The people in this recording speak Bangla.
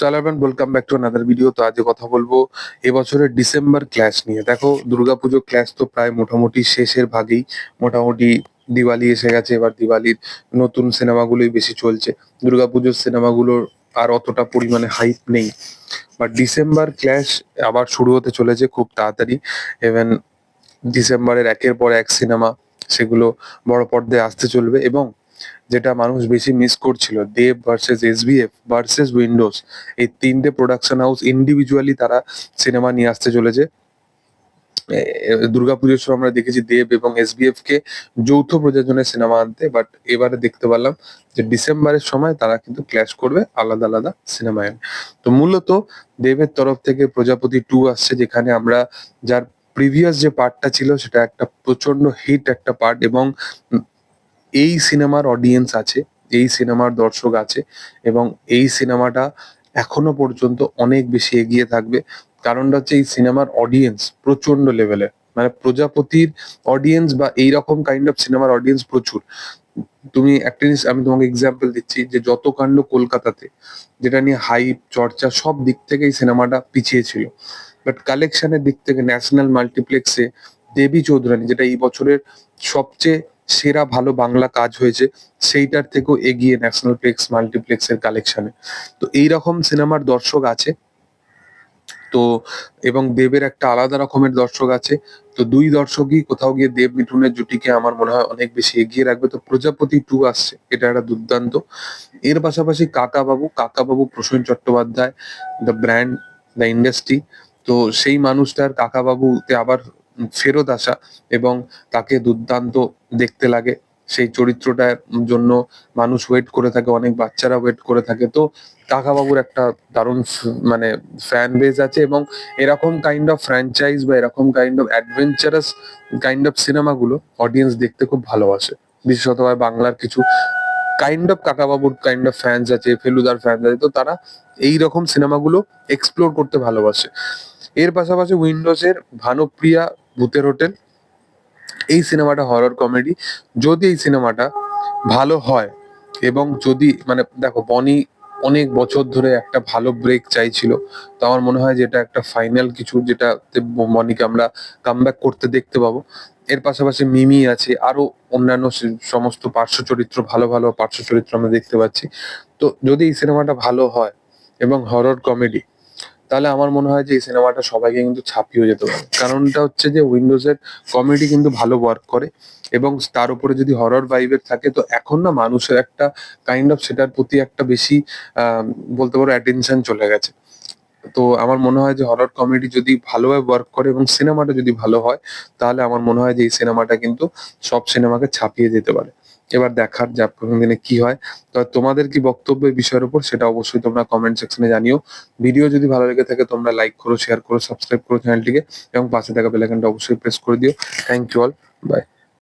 Salman welcome back to another video তো আজকে কথা বলব এবছরের ডিসেম্বর ক্লাস নিয়ে। দেখো দুর্গাপুজো ক্লাস তো প্রায় মোটামুটি শেষের ভাগেই। মোটামুটি দিওয়ালি এসে গেছে, এবার দিওয়ালির নতুন সিনেমাগুলোই বেশি চলছে। দুর্গাপুজোর সিনেমাগুলোর আর অতটা পরিমাণে হাইপ নেই। বাট ডিসেম্বর ক্লাস আবার শুরু হতে চলেছে খুব তাড়াতাড়ি। ইভেন ডিসেম্বরের একের পর এক সিনেমা, সেগুলো বড় পর্দায় আসতে চলবে। এবং যেটা মানুষ বেশি মিস করছিল Dev versus SVF versus Windows এই তিনটে প্রোডাকশন হাউস ইন্ডিভিজুয়ালি তারা সিনেমা নিয়ে আসতে চলেছে। দুর্গাপুজোর সময় আমরা দেখেছি দেব এবং এসবিএফ কে যৌথ প্রযোজনের সিনেমা আনতে বাট এবারে দেখতে পারলাম যে ডিসেম্বরের সময় তারা কিন্তু ক্ল্যাশ করবে আলাদা আলাদা সিনেমায় তো মূলত দেবের তরফ থেকে প্রজাপতি টু আসছে, যেখানে আমরা যার প্রিভিয়াস যে পার্টটা ছিল, সেটা একটা প্রচণ্ড হিট একটা পার্ট এবং এই সিনেমার অডিয়েন্স আছে, এই সিনেমার দর্শক আছে এবং এই সিনেমাটা এখনও পর্যন্ত অনেক বেশি এগিয়ে থাকবে। কারণটা হচ্ছে এই সিনেমার অডিয়েন্স প্রচণ্ড লেভেলের মানে প্রজাপতির অডিয়েন্স বা এইরকম কাইন্ড অফ সিনেমার অডিয়েন্স প্রচুর। তুমি একটা জিনিস, আমি তোমাকে এক্সাম্পল দিচ্ছি যে যত কাণ্ড কলকাতাতে, যেটা নিয়ে হাইপ চর্চা সব দিক থেকে এই সিনেমাটা পিছিয়ে ছিল। বাট কালেকশনের দিক থেকে ন্যাশনাল মাল্টিপ্লেক্সে দেবী চৌধুরানী, যেটা এই বছরের সবচেয়ে সেরা ভালো বাংলা কাজ হয়েছে, সেইটার থেকেও এগিয়ে ন্যাশনাল প্লেক্স মাল্টিপ্লেক্সের কালেকশনে তো এইরকম সিনেমার দর্শক আছে, তো এবং দেবের একটা আলাদা রকমের দর্শক আছে, তো দুই দর্শকই কোথাও গিয়ে দেব মিঠুনের জুটিকে আমার মনে হয় অনেক বেশি এগিয়ে রাখবে। তো প্রজাপতি টু আসছে, এটা একটা দুর্দান্ত। এর পাশাপাশি Kaka Babu Kaka Babu Prosen Chattopadhyay the brand the industry তো সেই মানুষটার কাকাবাবুতে আবার ফেরত আসা এবং তাকে দুর্দান্ত দেখতে লাগে। সেই চরিত্রটার জন্য মানুষ ওয়েট করে থাকে, অনেক বাচ্চারা ওয়েট করে থাকে। তো কাকাবাবুর একটা দারুণ মানে ফ্যান বেজ আছে এবং এরকম কাইন্ড অফ ফ্র্যাঞ্চাইজ বা এরকম kind of adventurous kind of সিনেমাগুলো অডিয়েন্স দেখতে খুব ভালোবাসে। বিশেষত হয় বাংলার কিছু কাইন্ড অফ কাকাবাবুর কাইন্ড অফ ফ্যান্স আছে, ফেলুদার ফ্যান্স আছে, তো তারা এই রকম সিনেমাগুলো এক্সপ্লোর করতে ভালোবাসে। এর পাশাপাশি উইন্ডোজের ভানুপ্রিয়া ভূতের হোটেল। এই সিনেমাটা হরর কমেডি যদি এই সিনেমাটা ভালো হয় এবং যদি মানে দেখো, বনি অনেক বছর ধরে একটা ভালো ব্রেক চাইছিল, তো আমার মনে হয় যে এটা একটা ফাইনাল কিছু যেটাতে বনিকে আমরা কামব্যাক করতে দেখতে পাবো। এর পাশাপাশি মিমি আছে, আরও অন্যান্য সমস্ত পার্শ্ব চরিত্র, ভালো ভালো পার্শ্ব চরিত্র আমরা দেখতে পাচ্ছি। তো যদি এই সিনেমাটা ভালো হয় এবং হরর কমেডি তাহলে আমার মনে হয় যে এই সিনেমাটা সবাইকে কিন্তু ছাপিয়ে যেতে পারে। কারণটা হচ্ছে যে উইন্ডোজের কমেডি কিন্তু ভালো ওয়ার্ক করে এবং তার উপরে যদি হরর ভাইবের থাকে, তো এখন না মানুষের একটা কাইন্ড অফ সেটার প্রতি একটা বেশি বলতে পারো অ্যাটেনশন চলে গেছে। তো আমার মনে হয় যে হরর কমেডি যদি ভালোভাবে ওয়ার্ক করে এবং সিনেমাটা যদি ভালো হয়, তাহলে আমার মনে হয় যে এই সিনেমাটা কিন্তু সব সিনেমাকে ছাপিয়ে যেতে পারে। এবার দেখার যে আপকামিং দিনে কি হয়। তো তোমাদের কি বক্তব্য এই বিষয়ের উপর সেটা অবশ্যই তোমরা কমেন্ট সেকশনে জানিও। ভিডিও যদি ভালো লেগে থাকে তোমরা লাইক করো শেয়ার করো সাবস্ক্রাইব করো চ্যানেলটিকে এবং পাশে থাকা বেল আইকনটা অবশ্যই প্রেস করে দিও। Thank you all by